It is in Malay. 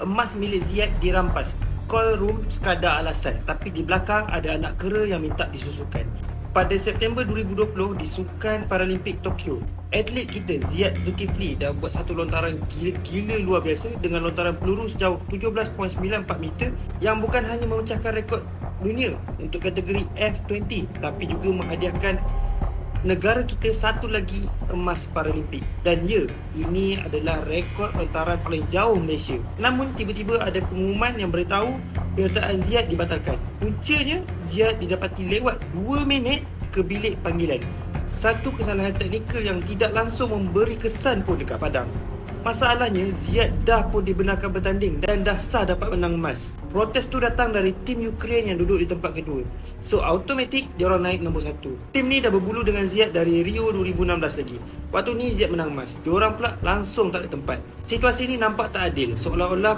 emas milik Ziyad dirampas. Call room sekadar alasan tapi di belakang ada anak kera yang minta disusukan. Pada September 2020 di Sukan Paralimpik Tokyo, atlet kita Ziyad Zulkifli dah buat satu lontaran gila-gila luar biasa dengan lontaran peluru sejauh 17.94 meter yang bukan hanya memecahkan rekod dunia untuk kategori F20 tapi juga menghadiahkan negara kita satu lagi emas Paralimpik. Dan ya, ini adalah rekod lontaran paling jauh Malaysia. Namun tiba-tiba ada pengumuman yang beritahu penyertaan Ziyad dibatalkan. Puncanya, Ziyad didapati lewat 2 minit ke bilik panggilan. Satu kesalahan teknikal yang tidak langsung memberi kesan pun dekat padang. Masalahnya, Ziyad dah pun dibenarkan bertanding dan dah sah dapat menang emas. Protes tu datang dari tim Ukraine yang duduk di tempat kedua. So, automatik dia orang naik nombor satu. Tim ni dah berbulu dengan Ziyad dari Rio 2016 lagi. Waktu ni Ziyad menang emas. Dia orang pula langsung tak ada tempat. Situasi ni nampak tak adil. Seolah-olah